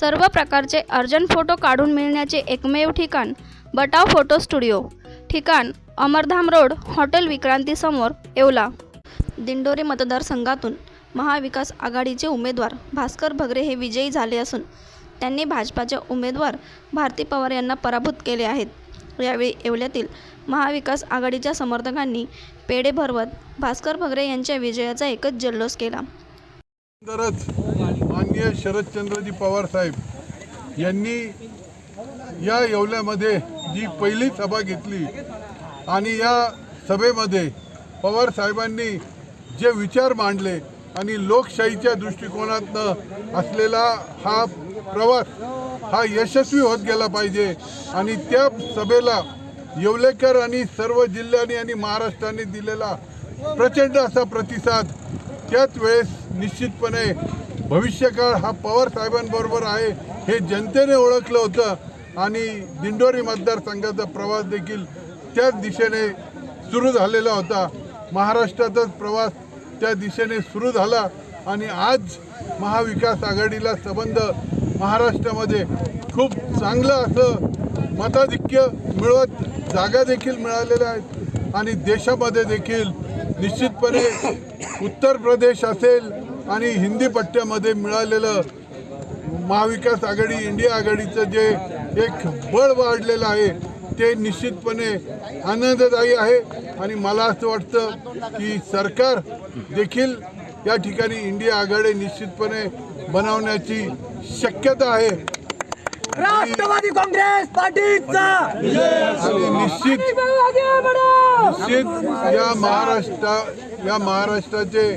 सर्व प्रकारचे urgent photo काढून मिळण्याचे एकमेव ठिकाण बटाव फोटो स्टुडिओ. ठिकाण अमरधाम रोड हॉटेल विक्रांतीसमोर येवला. दिंडोरी मतदारसंघातून महाविकास आघाडीचे उमेदवार भास्कर भगरे हे विजयी झाले असून त्यांनी भाजपाच्या उमेदवार भारती पवार यांना पराभूत केले आहेत. यावेळी येवल्यातील महाविकास आघाडीच्या समर्थकांनी पेढे भरवत भास्कर भगरे यांच्या विजयाचा एकच जल्लोष केला. तरच माननीय शरदचंद्रजी पवार साहेब यांनी या येवल्यामध्ये जी पहिली सभा घेतली आणि या सभेमध्ये पवार साहेबांनी जे विचार मांडले आणि लोकशाहीच्या दृष्टिकोनातनं असलेला हा प्रवास हा यशस्वी होत गेला पाहिजे आणि त्या सभेला येवलेकर आणि सर्व जिल्ह्यांनी आणि महाराष्ट्राने दिलेला प्रचंड असा प्रतिसाद त्याच वेळेस निश्चितपणे भविष्यकाळ हा पवार साहेबांबरोबर आहे हे जनतेने ओळखलं होतं. आणि दिंडोरी मतदारसंघाचा प्रवास देखील त्याच दिशेने सुरू झालेला होता. महाराष्ट्राचाच प्रवास त्या दिशेने सुरू झाला. आणि आज महाविकास आघाडीला संबंध महाराष्ट्रामध्ये खूप चांगलं असं मताधिक्य मिळवत जागा देखील मिळालेल्या आहेत. आणि देशामध्ये देखील निश्चितपणे उत्तर प्रदेश असेल आणि हिंदी पट्ट्यामध्ये मिळालेलं महाविकास आघाडी इंडिया आघाडीचं जे एक बळ वाढलेलं आहे ते निश्चितपणे आनंददायी आहे. आणि मला असं वाटतं की सरकार देखील या ठिकाणी इंडिया आघाडी निश्चितपणे बनवण्याची शक्यता आहे. राष्ट्रवादी काँग्रेस पार्टीचा! आणि निश्चित निश्चित या महाराष्ट्रा या महाराष्ट्राचे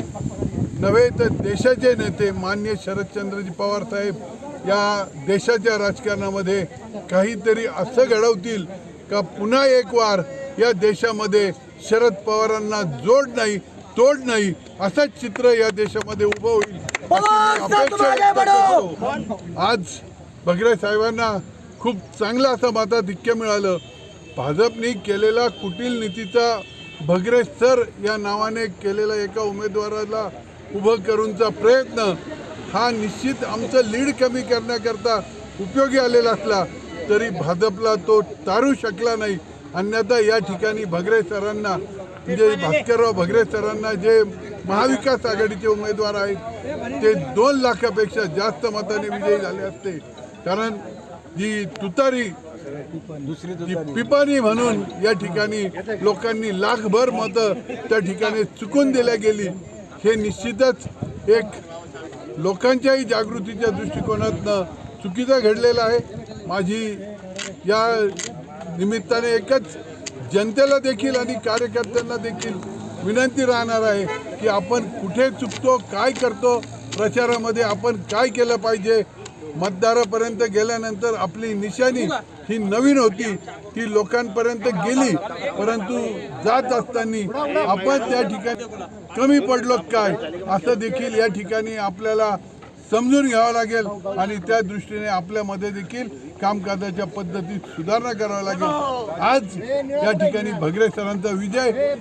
नव्हे तर देशाचे नेते मान्य शरदचंद्रजी पवार साहेब या देशाच्या राजकारणामध्ये काहीतरी असं घडवतील का पुन्हा एक वार या देशामध्ये शरद पवारांना जोड नाही तोड नाही असंच चित्र या देशामध्ये उभं होईल अपेक्षा. आज भगरे साहेबांना खूप चांगलं असं मताधिक्य मिळालं भाजपने केलेला कुटील नीतीचा भगरे सर या नावाने केलेला एका उमेदवाराला उभं करूनचा प्रयत्न हा निश्चित आमचं लीड कमी करण्याकरता उपयोगी आलेला असला तरी भाजपला तो तारू शकला नाही. अन्यथा या ठिकाणी भगरे सरांना म्हणजे भास्करराव भगरे सरांना जे महाविकास आघाडीचे उमेदवार आहेत ते दोन लाखापेक्षा जास्त मताने विजयी झाले असते. कारण जी तुतारी जी पिपाणी म्हणून या ठिकाणी लोकांनी लाखभर मतं त्या ठिकाणी चुकून दिल्या गेली. हे निश्चितच एक लोकांच्याही जागृतीच्या दृष्टिकोनातनं चुकीचं घडलेलं आहे. माझी या निमित्ताने एकच जनतेला देखील आणि कार्यकर्त्यांना देखील विनंती राहणार आहे की आपण कुठे चुकतो काय करतो प्रचारामध्ये आपण काय केलं पाहिजे मतदारापर्यंत गेल्यानंतर आपली निशाणी ही नवीन होती. ती लोकांपर्यंत गेली. परंतु जात असताना आपण त्या ठिकाणी कमी पडलो काय? असं देखील या ठिकाणी आपल्याला समजून घ्यावं लागेल आणि त्या दृष्टीने आपल्यामध्ये देखील कामकाजाच्या पद्धतीत सुधारणा करावी लागेल. आज या ठिकाणी भगरे सरांचा विजय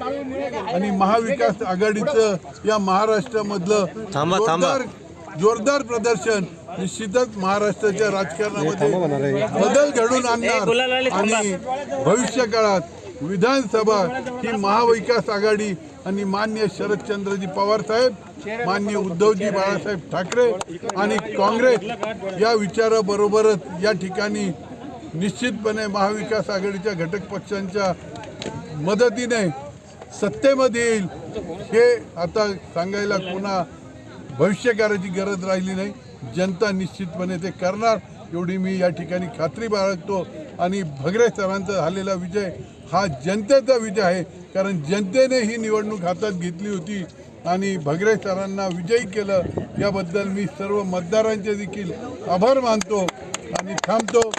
आणि महाविकास आघाडीचं या महाराष्ट्रामधलं. जोरदार जोरदार प्रदर्शन निश्चितच महाराष्ट्राच्या राजकारणामध्ये बदल घडून आणणार आणि भविष्य काळात विधानसभा ही महाविकास आघाडी आणि मान्य शरदचंद्रजी पवार साहेब मान्य उद्धवजी बाळासाहेब ठाकरे आणि काँग्रेस या विचाराबरोबरच या ठिकाणी निश्चितपणे महाविकास आघाडीच्या घटक पक्षांच्या मदतीने सत्तेमध्ये येईल हे आता सांगायला कोणा भविष्यकाराची गरज राहिली नाही. जनता निश्चितपणे ते करणार. एवढी मी या ठिकाणी खात्री बाळगतो. आणि भगरे सरांचा झालेला विजय हा जनतेचा विजय आहे. कारण जनतेने ही निवडणूक हातात घेतली होती. आणि भगरे सरांना विजयी केलं. याबद्दल मी सर्व मतदारांचे देखील आभार मानतो आणि थांबतो.